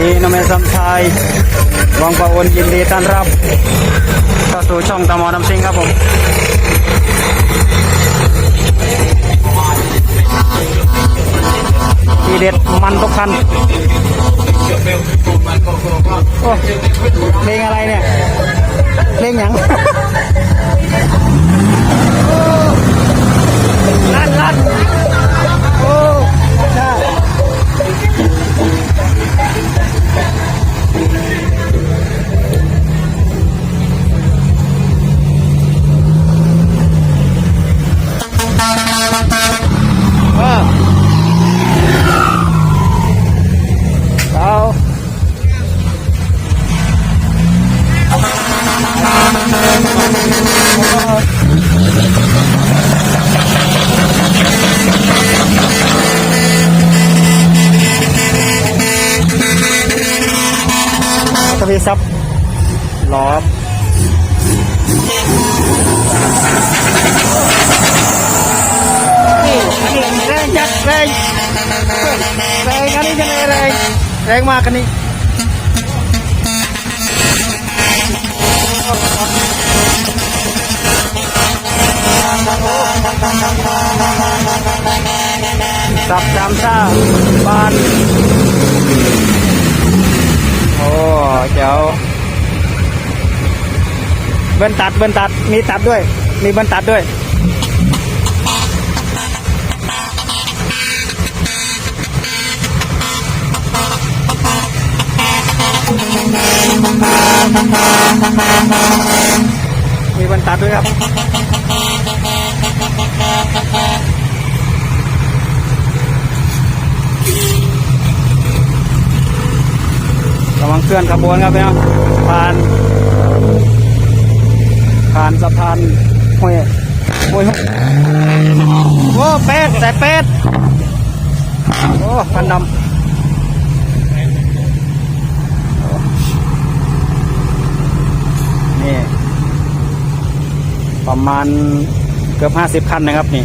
นี้น้องเมย์สัมชาย วังปะวนยินดีต้อนรับเข้าสู่ช่องตมอน้ำซิงครับผมทีเด็ดมันทุกคันโอ้เพลงอะไรเนี่ยเพลงหยังลั่นลั่น ซับหลอนี่แรงจัดแรงแรงอันนี้จะแรงแรงมากอันนี้สับจามซ่าบาน เจ๋วเบิ้ลตัดเบิ้ลตัดมีตัดด้วย มีเบิ้ลตัดด้วยมีบรรทัดด้วยครับ กำลัง เคลื่อนขบวนครับพี่น้องผ่านผ่านสะพานห้วยห้วยหกโอ้เป็ดแต่เป็ดโอ้พันดำนี่ประมาณเกือบห้าสิบคันนะครับนี่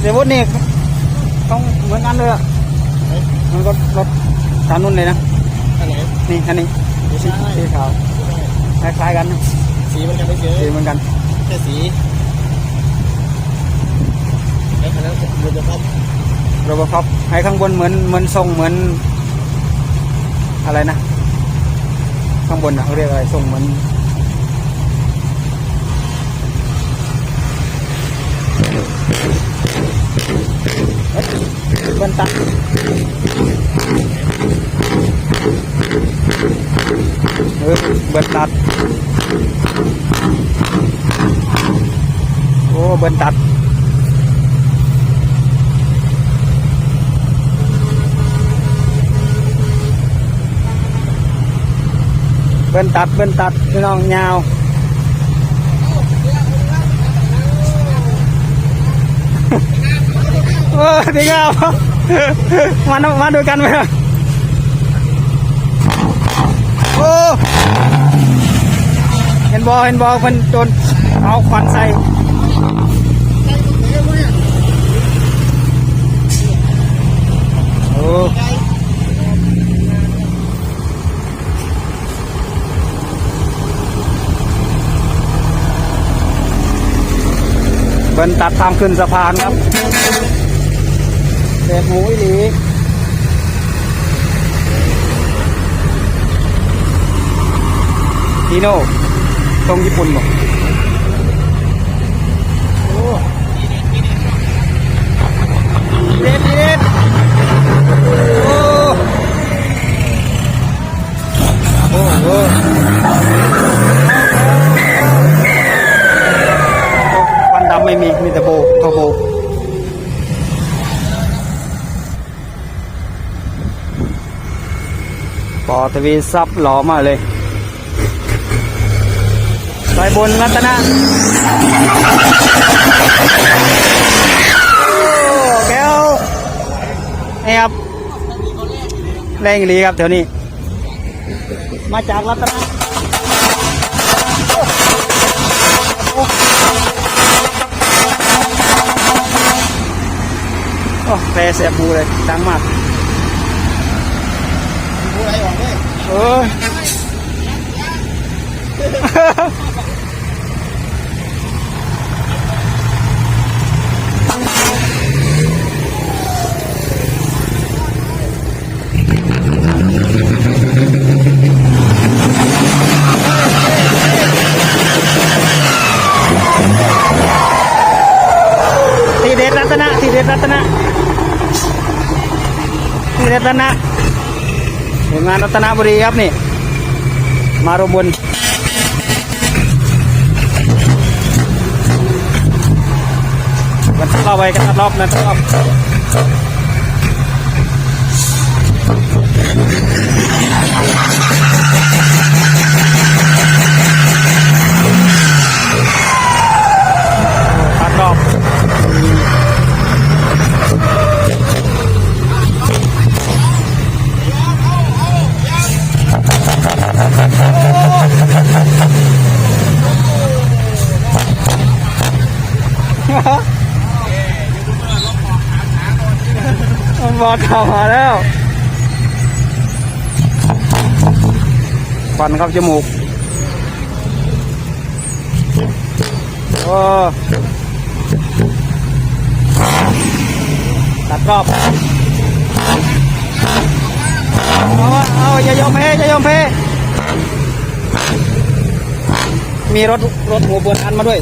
เดี๋ยววุฒินี่ ต้องเหมือนกันเลยอะมันก็รถคันนู้นเลยนะอันไหนนี่คันนี้ไม่สีใช่สีขาวคล้ายๆกันนะสีมันจะไม่เจอสีเหมือนกันแค่สีไอ้คันนั้นมันจะครับโรบอคอปไอ้ข้างบนเหมือนเหมือนทรงเหมือน อะไรนะ ข้างบนนะเขาเรียกอะไรทรงเหมือน เอ๊ะเบิ้ลตัด เออดีงามมามาดูกันไหมโอ้เห็นบอเห็นบอมันโดนเอาควันใส่โอ้เบิ้นตัดทางขึ้นสะพานครับ เด็กหมูอีหลีทีโน่ตรงญี่ปุ่นบอก ปอทวีซับหล่อมาเลยไปบนรัตนะแก้วนี่ครับแรงอีหลีครับแถวนี้ มาจากรัตนะโอ้แปรเสียบูเลยดังมาก พูดอะไรออก เลยเออที เด็ดรัตนะทีเด็ดรัตนะทีเด็ดรัตนะผลงานรัตนบุรีครับนี่ มารวมบุญวันที่เข้าไปกันรอบนะครับ บอลเข้าวมาแล้วฟันเข้าจมูกโอ้ตัดรอบเอาเอาอย่ายอมแพ้อย่ายอมแพ้ มีรถรถหัวบนอันมาด้วย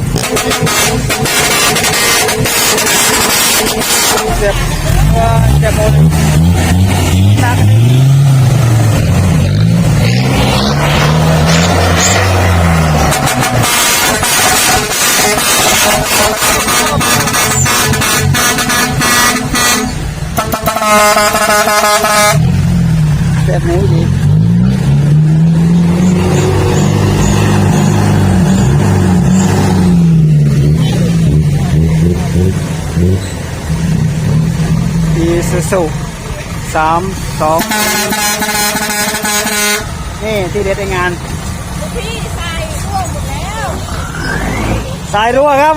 เจ็บว่าเจ็บหมดหนักเจ็บหมูดี อีซูซูสามสองนี่ที่เด็ดในงานพี่ใส่ร่วงหมดแล้วสายรั่วครับ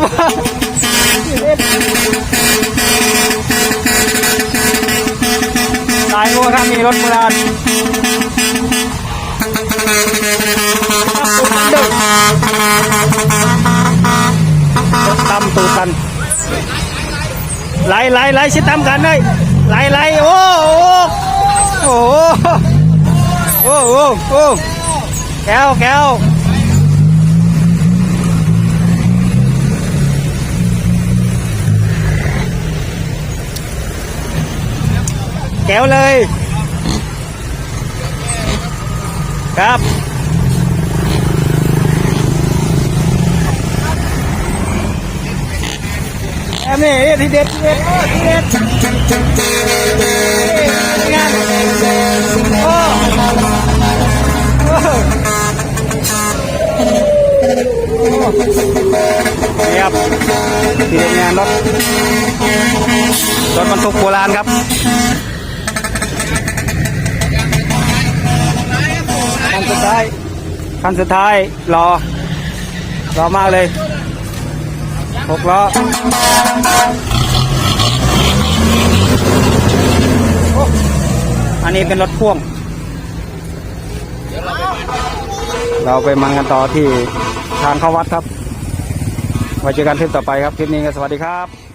สายรั่วครับมีรถโบราณ ไหลไหลไหลชิดตำกันเลยไหลไหลโอ้โหโอ้โหโอ้โหโอ้แก้วแก้ว แก้วเลย ครับแอมนี่ทีเด็ดที่เด็ดที่เด็ดงานโอ้นี่ครับทีเด็ดงานรถรถบรรทุกโบราณครับคันสุดท้ายคันสุดท้ายรอรอมากเลย หกล้ออันนี้เป็นรถพ่วง เราไปมังกันต่อที่ทางเข้าวัดครับไว้เจอกันคลิปต่อไปครับ คลิปนี้ก็สวัสดีครับ